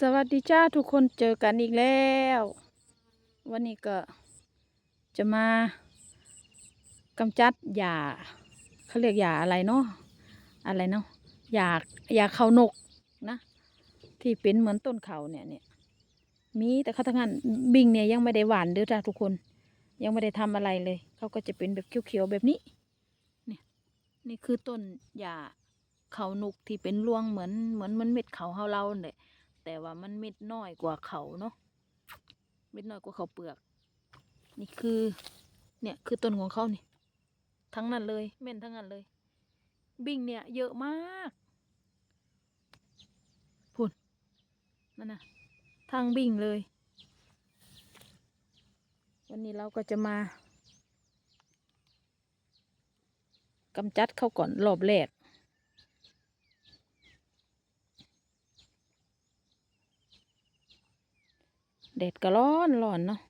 สวัสดีจ้าทุกคนเจอกันอีกแล้ว วันนี้ก็จะมากำจัดหญ้าเขาเรียกหญ้าอะไรเนาะอะไรเนาะหญ้าหญ้าเขานกนะ ที่เป็นเหมือนต้นเขาเนี่ยเนี่ยมีแต่เขาทั้งนั้นบิงเนี่ยยังไม่ได้หวานเด้อจ้าทุกคน ยังไม่ได้ทำอะไรเลยเขาก็จะเป็นแบบเขียวๆแบบนี้เนี่ยนี่คือต้นหญ้าเขานกที่เป็นรวงเหมือนเหมือนเหมันเม็ดเขาเฮาเราเนี่ย แต่ว่ามันเม็ดน้อยกว่าเขาเนาะเม็ดน้อยกว่าเขาเปลือก นี่คือเนี่ยคือต้นของเขานี่ทั้งนั้นเลยเม่นทั้งนั้นเลย บิ่งเนี่ย เยอะมากพุ่นนั่นนะทางบิ่งเลย วันนี้เราก็จะมากำจัดเขาก่อนรอบแรก แดดก็ร้อนร้อนเนาะ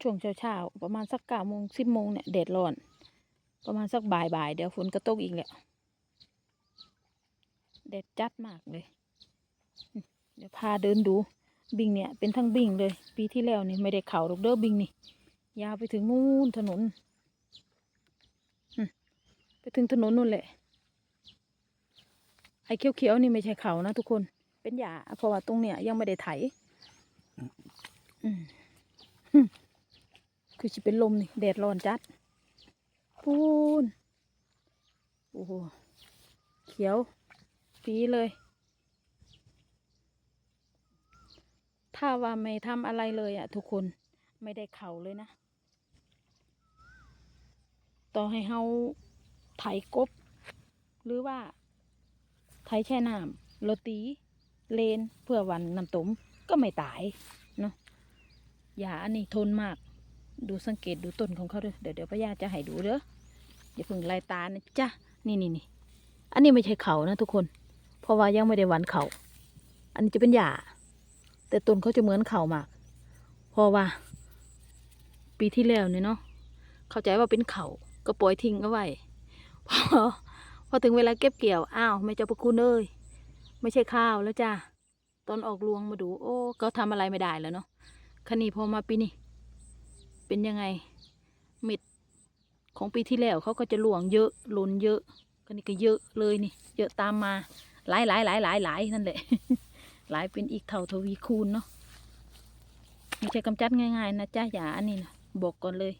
ช่วงเช้าเช้าๆประมาณสักเก้าโมงสิบโมงเนี่ยแดดร้อน ประมาณสักบ่ายบ่ายเดี๋ยวฝนก็ตกอีกแหละแดดจัดมากเลย เดี๋ยวพาเดินดูบิงเนี่ยเป็นทั้งบิงเลย ปีที่แล้วนี่ไม่ได้เข่าดอกเด้อบิงนี่ ยาวไปถึงนู่นถนนไปถึงถนนนู่นแหละไอ้เขียวๆนี่ไม่ใช่เขานะทุกคน เป็นหญ้าเพราะว่าตรงเนี้ยยังไม่ได้ไถอืมฮึ่มคือจะเป็นลมนี่แดดร้อนจัดพูนโอ้โหเขียวปีเลย ถ้าว่าไม่ทำอะไรเลยอะทุกคนไม่ได้เข่าเลยนะ ต่อให้เฮาไถกบ หรือว่าไถแช่น้ำโรตี เลนเพื่อวันน้ำตมก็ไม่ตายเนาะยาอันนี้ทนมาก ดูสังเกตดูต้นของเขาด้วยเดี๋ยวเดี๋ยวป้ายาจะให้ดูเด้ออย่าเพิ่งลายตานะจ้ะนี่นี่นี่อันนี้ไม่ใช่เขานะทุกคน เพราะว่ายังไม่ได้หวันเขา อันนี้จะเป็นหญ้าแต่ต้นเขาจะเหมือนเขามาก เพราะว่า ปีที่แล้วเนี่ยเนาะเข้าใจว่าเป็นเขาก็ปล่อยทิ้งเอาไว้พอพอถึงเวลาเก็บเกี่ยว อ้าว ไม่เจ้าพระคุณเอ้ย ไม่ใช่ข้าวแล้วจ้าตอนออกรวงมาดู โอ้ ก็ทำอะไรไม่ได้แล้วเนาะคันนี้พอมาปีนี้เป็นยังไงเม็ดของปีที่แล้วเขาก็จะหลวงเยอะหล่นเยอะคันนี้ก็เยอะเลยนี่ เยอะตามมาหลายหลายหลายหลายหลายนั่นแหละ หลายเป็นอีกเท่าทวีคูณเนาะไม่ใช่กำจัดง่ายๆ นะจ้าอย่าอันนี้นะบอกก่อนเลย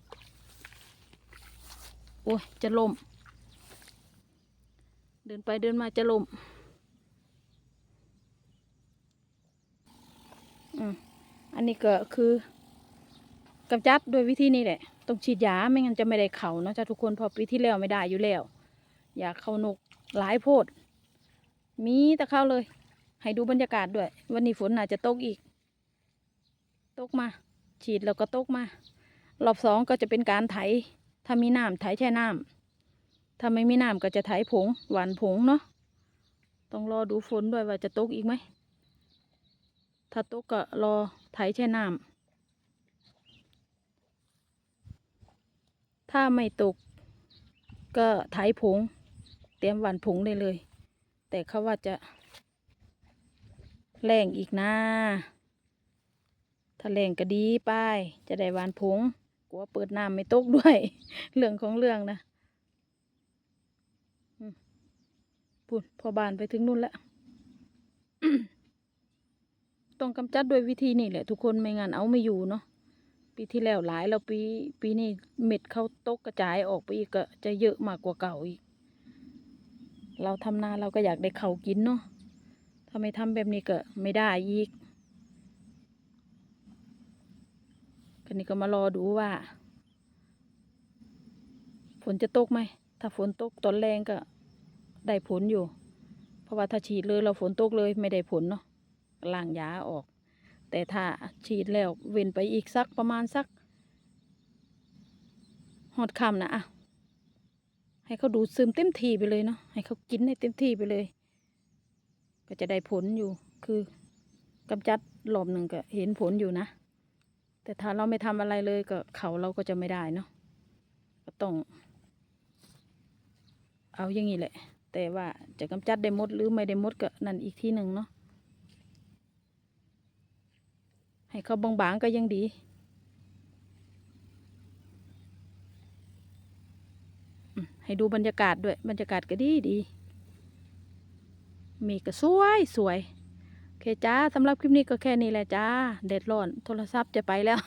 โอ้ยจะล่ม เดินไปเดินมาจะล่ม อันนี้ก็คือกำจัดโดวยวิธีนี้แหละต้องฉีดยาไม่งั้นจะไม่ได้เขาเนาะจ้าทุกคนพอปีที่แล้วไม่ได้อยู่แล้ว อยากเข้านกหลายโพด มีแต่เข้าเลย ให้ดูบรรยากาศด้วย วันนี้ฝนอาจจะตกอีก ตกมา ฉีดแล้วก็ตกมารอบสองก็จะเป็นการไถ ถ้ามีน้ำไถแช่น้ำถ้าไม่มีน้ำก็จะไถผงหวานผงเนาะต้องรอดูฝนด้วยว่าจะตกอีกไหม ถ้าตกก็รอไถแช่น้ำถ้าไม่ตก ก็ไถผง เตรียมหวานผงได้เลย แต่เขาว่าจะ แรงอีกนะถ้าแรงก็ดีไปจะได้หวานผงกลัวเปิดน้ำไม่ตกด้วย เรื่องของเรื่องนะพูดพอบานไปถึงนู่นแล้ว ต้องกำจัดด้วยวิธีนี่แหละ ทุกคนไม่งั้นเอาไม่อยู่เนาะปีที่แล้วหลายแล้วปีปีนี้เม็ดเขาตกกระจายออกไปอีกก็จะเยอะมากกว่าเก่าอีก เราทำนาเราก็อยากได้เขากินเนาะถ้าไม่ทำแบบนี้ก็ไม่ได้อีกคันนี้ก็มารอดูว่า ฝนจะตกไหม ถ้าฝนตกตอนแรงก็ได้ผลอยู่ เพราะว่าถ้าฉีดเลยเราฝนตกเลยไม่ได้ผลเนาะ ล้างยาออก แต่ถ้าฉีดแล้วเว้นไปอีกสักประมาณสักหอดคำนะอะให้เขาดูดซึมเต็มที่ไปเลยเนาะให้เขากินให้เต็มที่ไปเลย ก็จะได้ผลอยู่คือกำจัดรอบหนึ่งก็เห็นผลอยู่นะ แต่ถ้าเราไม่ทำอะไรเลยก็เขาเราก็จะไม่ได้เนาะก็ต้อง เอาอย่างนี้แหละ แต่ว่าจะกำจัดได้มดหรือไม่ได้มดก็นั่นอีกที่หนึ่งเนาะ ให้เขาบางๆก็ยังดี ให้ดูบรรยากาศด้วย บรรยากาศก็ดีดี มีก็สวยสวยโอเคจ้าสำหรับคลิปนี้ก็แค่นี้แหละจ้า เด็ดร้อน โทรศัพท์จะไปแล้ว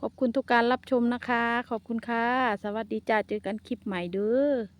ขอบคุณทุกการรับชมนะคะ ขอบคุณค่ะ สวัสดีจ้า เจอกันคลิปใหม่เด้อ